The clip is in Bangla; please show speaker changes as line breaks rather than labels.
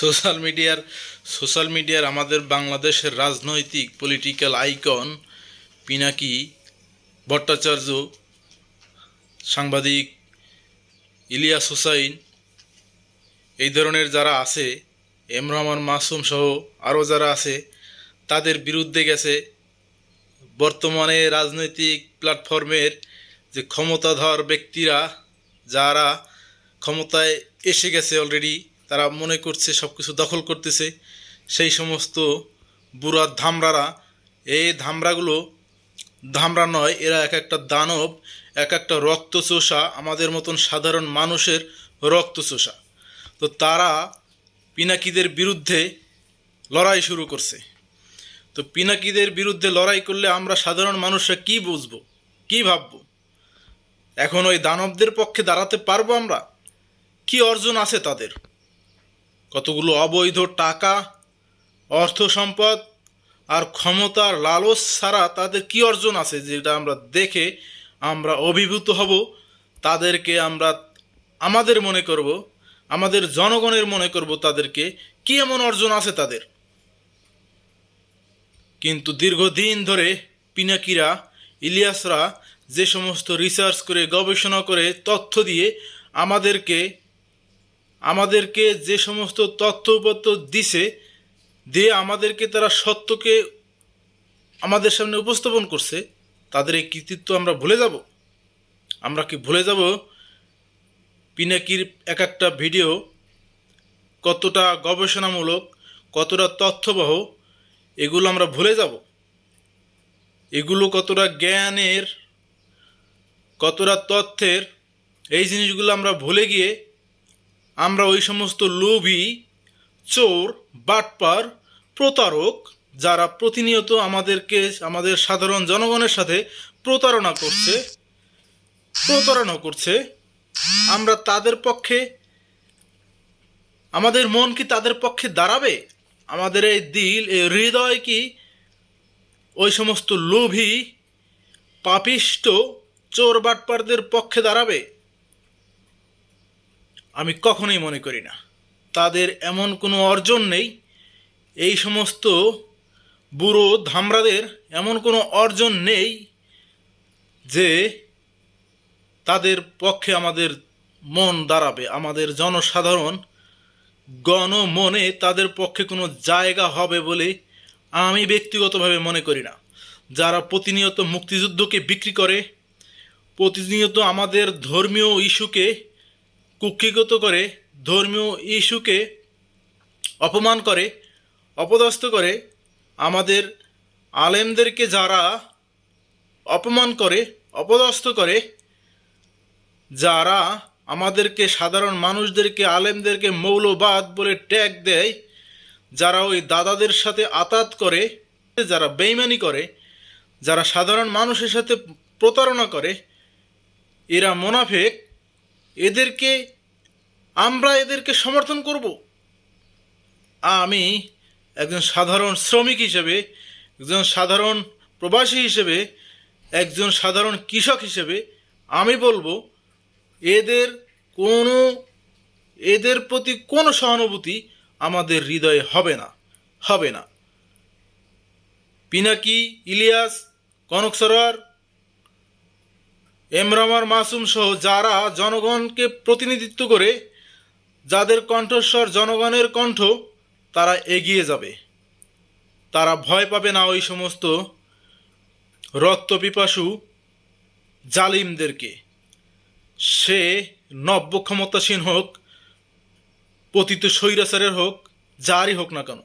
সোশ্যাল মিডিয়ার সোশ্যাল মিডিয়ার আমাদের বাংলাদেশের রাজনৈতিক পলিটিক্যাল আইকন পিনাকি ভট্টাচার্য, সাংবাদিক ইলিয়াস হুসাইন, এই ধরনের যারা আছে, এম রহমান মাসুম সহ আরও যারা আছে, তাদের বিরুদ্ধে গেছে বর্তমানে রাজনৈতিক প্ল্যাটফর্মের যে ক্ষমতাধর ব্যক্তিরা, যারা ক্ষমতায় এসে গেছে অলরেডি তারা মনে করছে সব কিছু দখল করতেছে। সেই সমস্ত বুড়া ধামরারা, এই ধামরাগুলো, ধামরা নয়, এরা এক একটা দানব, এক একটা রক্তচোষা, আমাদের মতন সাধারণ মানুষের রক্তচোষা। তো তারা পিনাকিদের বিরুদ্ধে লড়াই শুরু করছে। তো পিনাকিদের বিরুদ্ধে লড়াই করলে আমরা সাধারণ মানুষরা কি বুঝব, কি ভাববো? এখন ওই দানবদের পক্ষে দাঁড়াতে পারব আমরা? কি অর্জন আছে তাদের? কতগুলো অবৈধ টাকা, অর্থ সম্পদ আর ক্ষমতার লালস ছাড়া তাদের কি অর্জন আছে যেটা আমরা দেখে আমরা অভিভূত হব, তাদেরকে আমরা আমাদের মনে করব, আমাদের জনগণের মনে করব তাদেরকে কি এমন অর্জন আছে তাদের? কিন্তু দীর্ঘদিন ধরে পিনাকিরা, ইলিয়াসরা যে সমস্ত রিসার্চ করে, গবেষণা করে, তথ্য দিয়ে আমাদেরকে আমাদেরকে যে সমস্ত তথ্যপত্র দিছে, দিয়ে আমাদেরকে তারা সত্যকে আমাদের সামনে উপস্থাপন করছে, তাদের এই কৃতিত্ব আমরা ভুলে যাব। আমরা কি ভুলে যাব? পিনাকির এক একটা ভিডিও কতটা গবেষণামূলক, কতটা তথ্যবহ, এগুলো আমরা ভুলে যাব। এগুলো কতটা জ্ঞানের, কতটা তথ্যের, এই জিনিসগুলো আমরা ভুলে গিয়ে আমরা ওই সমস্ত লোভী, চোর, বাটপার, প্রতারক যারা প্রতিনিয়ত আমাদেরকে, আমাদের সাধারণ জনগণের সাথে প্রতারণা করছে প্রতারণা করছে, আমরা তাদের পক্ষে, আমাদের মন কি তাদের পক্ষে দাঁড়াবে? আমাদের এই দিল, এই হৃদয় কি ওই সমস্ত লোভী, পাপিষ্ট, চোর, বাটপারদের পক্ষে দাঁড়াবে? আমি কখনোই মনে করি না। তাদের এমন কোনো অর্জন নেই। এই সমস্ত বুড়ো ধামরাদের এমন কোনো অর্জন নেই যে তাদের পক্ষে আমাদের মন দাঁড়াবে। আমাদের জনসাধারণ গণমনে তাদের পক্ষে কোনো জায়গা হবে বলে আমি ব্যক্তিগতভাবে মনে করি না। যারা প্রতিনিয়ত মুক্তিযুদ্ধকে বিক্রি করে, প্রতিনিয়ত আমাদের ধর্মীয় ইস্যুকে কুক্ষিগত করে, ধর্মীয় ইস্যুকে অপমান করে, অপদস্থ করে, আমাদের আলেমদেরকে যারা অপমান করে, অপদস্থ করে, যারা আমাদেরকে সাধারণ মানুষদেরকে, আলেমদেরকে মৌলবাদ বলে ট্যাগ দেয়, যারা ওই দাদাদের সাথে আতাত করে, যারা বেইমানি করে, যারা সাধারণ মানুষের সাথে প্রতারণা করে, এরা মোনাফেক এদেরকে আমরা এদেরকে সমর্থন করব। আমি একজন সাধারণ শ্রমিক হিসেবে, একজন সাধারণ প্রবাসী হিসেবে, একজন সাধারণ কৃষক হিসেবে আমি বলব, এদের কোনো, এদের প্রতি কোনো সহানুভূতি আমাদের হৃদয়ে হবে না হবে না। পিনাকি, ইলিয়াস, কনক সরোয়ার এমরামার মাসুম সহ যারা জনগণকে প্রতিনিধিত্ব করে, যাদের কণ্ঠস্বর জনগণের কণ্ঠ, তারা এগিয়ে যাবে। তারা ভয় পাবে না ওই সমস্ত রক্তপিপাসু জালিমদেরকে। সে নব্য ক্ষমতাসীন হোক, পতিত স্বৈরাচারের হোক, যারই হোক না কেন।